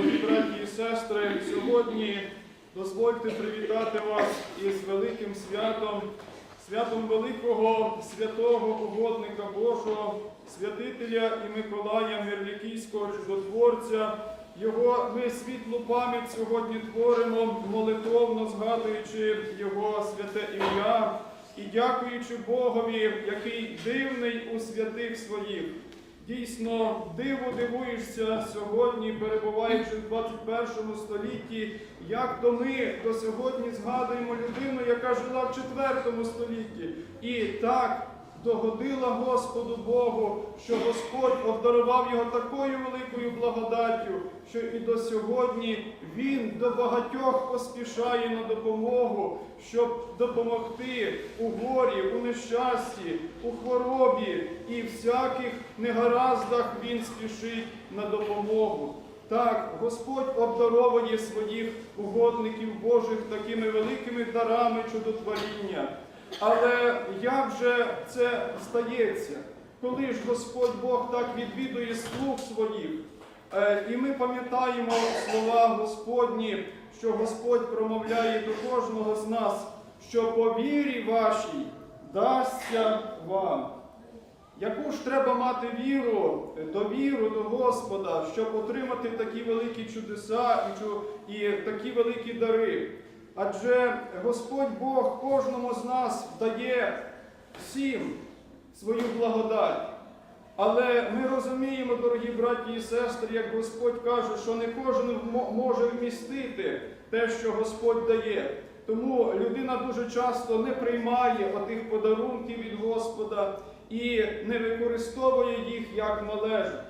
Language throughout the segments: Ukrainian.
Дорогі браті і сестри, сьогодні дозвольте привітати вас із великим святом, святом великого святого угодника Божого, святителя і Миколая Мирлікійського чудотворця. Його ми світлу пам'ять сьогодні творимо, молитовно згадуючи його святе ім'я і дякуючи Богові, який дивний у святих своїх. Дійсно, диву дивуєшся сьогодні, перебуваючи в 21 столітті, як то ми до сьогодні згадуємо людину, яка жила в 4 столітті. І так догодила Господу Богу, що Господь обдарував його такою великою благодаттю, що і до сьогодні Він до багатьох поспішає на допомогу, щоб допомогти у горі, у нещасті, у хворобі і всяких негараздах Він спішить на допомогу. Так, Господь обдаровує своїх угодників Божих такими великими дарами чудотворіння. Але як же це стається, коли ж Господь Бог так відвідує слуг своїх? Е, І ми пам'ятаємо слова Господні, що Господь промовляє до кожного з нас, що по вірі вашій дасться вам. Яку ж треба мати віру, довіру до Господа, щоб отримати такі великі чудеса і такі великі дари? Адже Господь Бог кожному з нас дає всім свою благодать. Але ми розуміємо, дорогі браті і сестри, як Господь каже, що не кожен може вмістити те, що Господь дає. Тому людина дуже часто не приймає отих подарунків від Господа і не використовує їх як належить.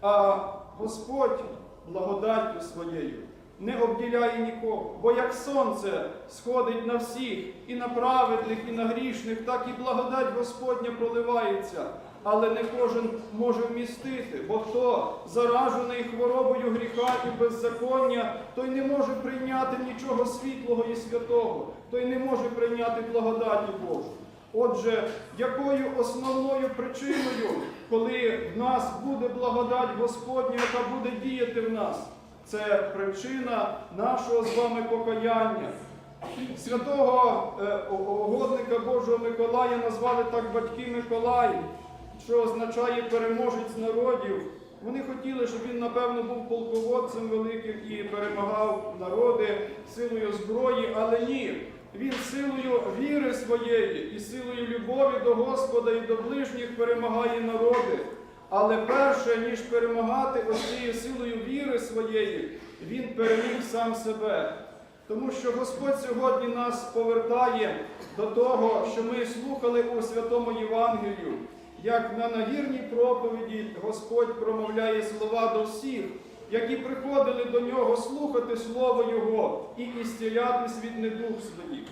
А Господь благодаттю своєю не обділяє нікого, бо як сонце сходить на всіх, і на праведних, і на грішних, так і благодать Господня проливається. Але не кожен може вмістити, бо хто заражений хворобою гріха і беззаконня, той не може прийняти нічого світлого і святого, той не може прийняти благодаті Божу. Отже, якою основною причиною, коли в нас буде благодать Господня, яка буде діяти в нас, це причина нашого з вами покаяння. Святого е, угодника Божого Миколая назвали так батьки Миколай, що означає переможець народів. Вони хотіли, щоб він, напевно, був полководцем великим і перемагав народи силою зброї, але ні. Він силою віри своєї і силою любові до Господа і до ближніх перемагає народи. Але перше, ніж перемагати ось цією силою віри своєї, він переміг сам себе. Тому що Господь сьогодні нас повертає до того, що ми слухали у Святому Євангелію, як на нагірній проповіді Господь промовляє слова до всіх, які приходили до нього слухати Слово Його і ісцілятись від недуг своїх.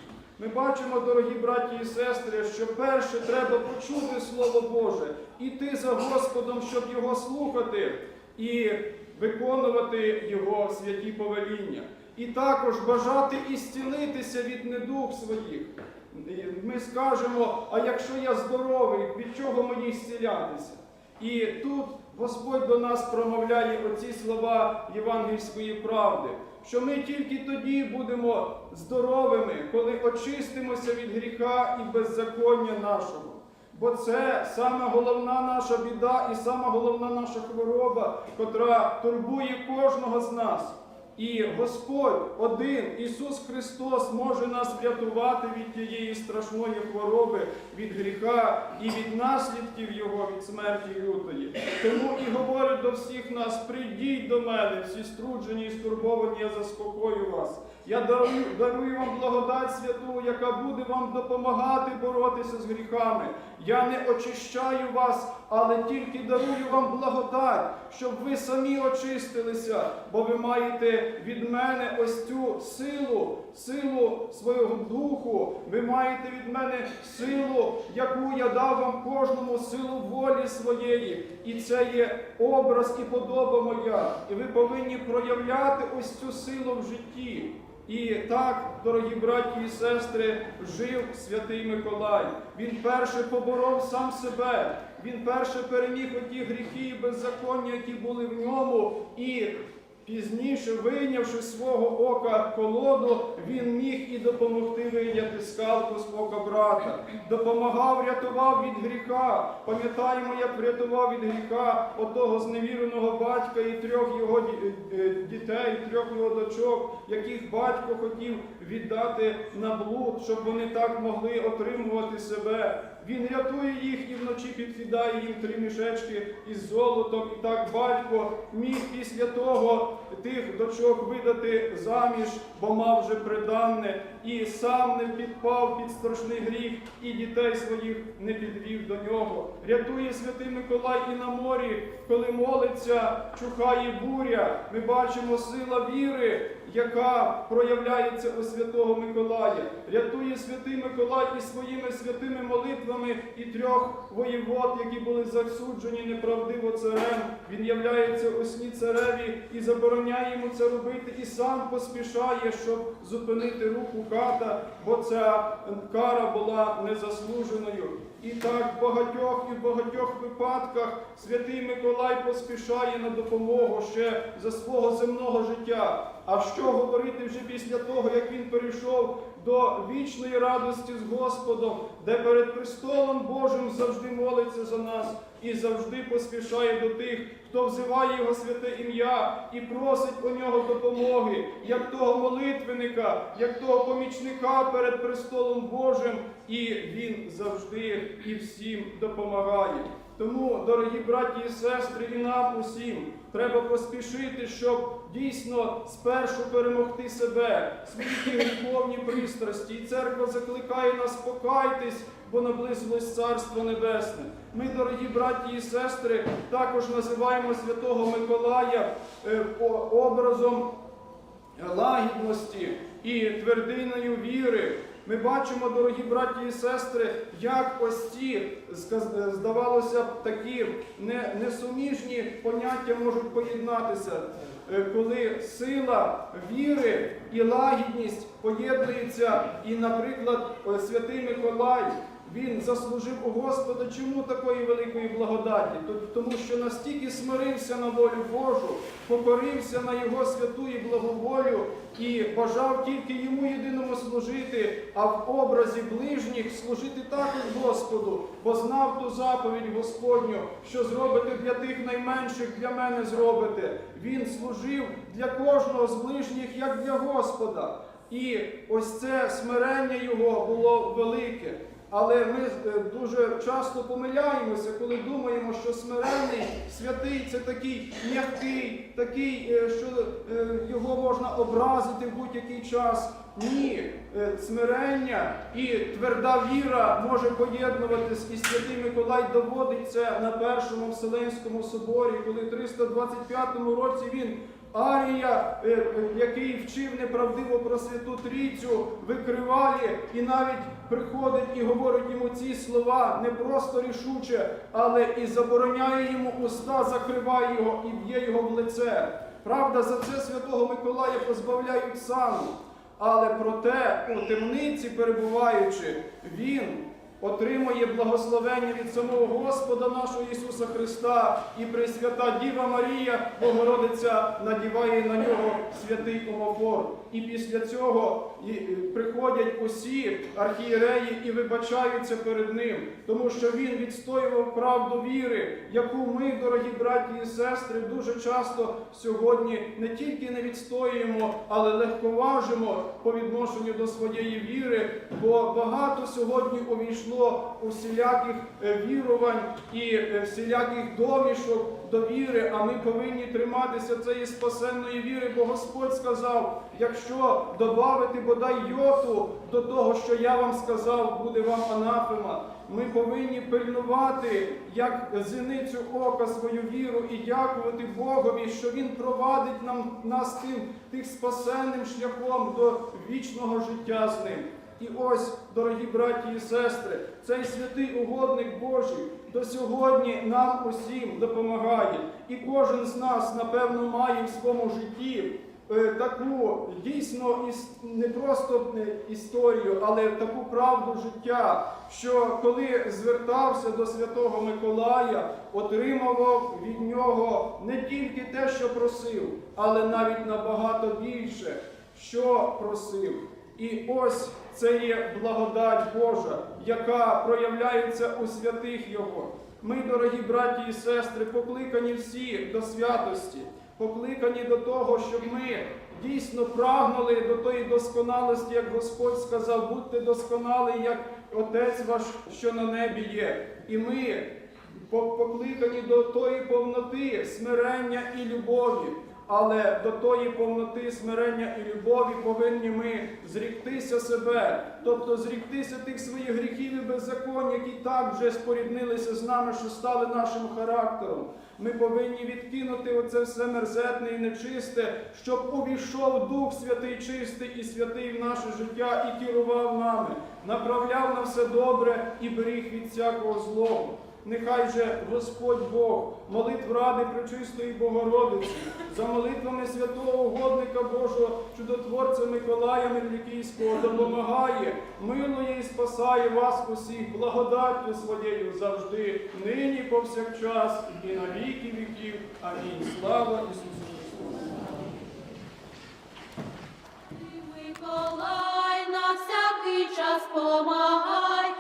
Ми бачимо, дорогі браті і сестри, що перше треба почути Слово Боже, іти за Господом, щоб Його слухати і виконувати Його святі повеління. І також бажати ісцілитися від недуг своїх. Ми скажемо, а якщо я здоровий, від чого мені зцілятися? І тут Господь до нас промовляє оці слова євангельської правди, що ми тільки тоді будемо здоровими, коли очистимося від гріха і беззаконня нашого. Бо це сама головна наша біда і сама головна наша хвороба, котра турбує кожного з нас. І Господь один, Ісус Христос, може нас врятувати від тієї страшної хвороби, від гріха і від наслідків Його, від смерті лютої. Тому і говорить до всіх нас: прийдіть до мене, всі струджені і стурбовані, я заспокою вас. Я дарую, дарую вам благодать святу, яка буде вам допомагати боротися з гріхами. Я не очищаю вас, але тільки дарую вам благодать, щоб ви самі очистилися, бо ви маєте від мене ось цю силу, силу свого духу. Ви маєте від мене силу, яку я дав вам кожному, силу волі своєї. І це є образ і подоба моя. І ви повинні проявляти ось цю силу в житті. І так, дорогі браті і сестри, жив святий Миколай. Він перше поборов сам себе. Він перше переміг оті гріхи і беззаконня, які були в ньому, і Пізніше, вийнявши свого ока колоду, він міг і допомогти вийняти скалку з ока брата. Допомагав, рятував від гріха. Пам'ятаємо, як врятував від гріха отого зневіреного батька і трьох його ді- е, дітей, трьох його дочок, яких батько хотів віддати на блуд, щоб вони так могли отримувати себе. Він рятує їх і вночі підкидає їм три мішечки із золотом. І так батько міг після того тих дочок видати заміж, бо мав вже приданне, і сам не підпав під страшний гріх, і дітей своїх не підвів до нього. Рятує святий Миколай і на морі, коли молиться, чухає буря. Ми бачимо сила віри, яка проявляється у святого Миколая. Рятує святий Миколай і своїми святими молитвами і трьох воєвод, які були засуджені неправдиво царем. Він являється у сні цареві і забороняє йому це робити, і сам поспішає, щоб зупинити руку ката, бо ця кара була незаслуженою. І так в багатьох і в багатьох випадках святий Миколай поспішає на допомогу ще за свого земного життя. А що говорити вже після того, як він перейшов до вічної радості з Господом, де перед престолом Божим завжди молиться за нас і завжди поспішає до тих, хто взиває його святе ім'я і просить у нього допомоги, як того молитвенника, як того помічника перед престолом Божим, і він завжди і всім допомагає. Тому, дорогі браті і сестри, і нам усім треба поспішити, щоб дійсно спершу перемогти себе, свої гріховні пристрасті. І церква закликає нас покайтесь, бо наблизилось Царство Небесне. Ми, дорогі браті і сестри, також називаємо Святого Миколая е, образом лагідності і твердиною віри. Ми бачимо, дорогі браті і сестри, як ось ці, здавалося б, такі несуміжні поняття можуть поєднатися, Е, коли сила віри і лагідність поєднуються, і, наприклад, е, святий Миколай. Він заслужив у Господа чому такої великої благодаті? Тому що настільки смирився на волю Божу, покорився на Його святу і благоволю і бажав тільки йому єдиному служити, а в образі ближніх служити також Господу, бо знав ту заповідь Господню, що зробите для тих найменших, для мене зробите. Він служив для кожного з ближніх, як для Господа. І ось це смирення його було велике. Але ми е, дуже часто помиляємося, коли думаємо, що смирений святий це такий м'який, такий, е, що е, його можна образити в будь-який час. Ні, смирення і тверда віра може поєднуватись, і святий Миколай доводить це на першому Вселенському соборі, коли в 325 році він Арія, е, е, який вчив неправдиво про Святу Трійцю, викриває і навіть приходить і говорить йому ці слова не просто рішуче, але і забороняє йому уста, закриває його і б'є його в лице. Правда, за це святого Миколая позбавляють сану. Але проте у темниці перебуваючи, він отримує благословення від самого Господа нашого Ісуса Христа і Пресвята Діва Марія, Богородиця, надіває на нього святий омофор. І після цього приходять усі архієреї і вибачаються перед ним, тому що він відстоював правду віри, яку ми, дорогі браті і сестри, дуже часто сьогодні не тільки не відстоюємо, але легковажимо по відношенню до своєї віри, бо багато сьогодні увійшло у всіляких е, вірувань і е, всіляких домішок до віри, а ми повинні триматися цієї спасенної віри, бо Господь сказав, якщо додати бодай йоту до того, що я вам сказав, буде вам анафема. Ми повинні пильнувати, як зіницю ока свою віру і дякувати Богові, що Він провадить нам нас тим тих спасенним шляхом до вічного життя з ним. І ось, дорогі браті і сестри, цей святий угодник Божий до сьогодні нам усім допомагає. І кожен з нас, напевно, має в своєму житті е, таку дійсно не просто е, історію, але таку правду життя, що коли звертався до Святого Миколая, отримував від нього не тільки те, що просив, але навіть набагато більше, що просив. І ось це є благодать Божа, яка проявляється у святих Його. Ми, дорогі браті і сестри, покликані всі до святості, покликані до того, щоб ми дійсно прагнули до тої досконалості, як Господь сказав, будьте досконалі, як Отець ваш, що на небі є. І ми покликані до тої повноти смирення і любові. Але до тої повноти смирення і любові повинні ми зріктися себе, тобто зріктися тих своїх гріхів і беззаконь, які так вже споріднилися з нами, що стали нашим характером. Ми повинні відкинути оце все мерзетне і нечисте, щоб увійшов Дух Святий, чистий і святий в наше життя і керував нами, направляв на все добре і беріг від всякого злого. Нехай же Господь Бог, молитв ради Пречистої Богородиці, за молитвами святого угодника Божого, чудотворця Миколая Мельникійського, допомагає, милує і спасає вас усіх, благодаттю своєю завжди, нині, повсякчас, і на віки віків. Амінь. Слава Ісусу Христу! Миколай на всякий час помагай.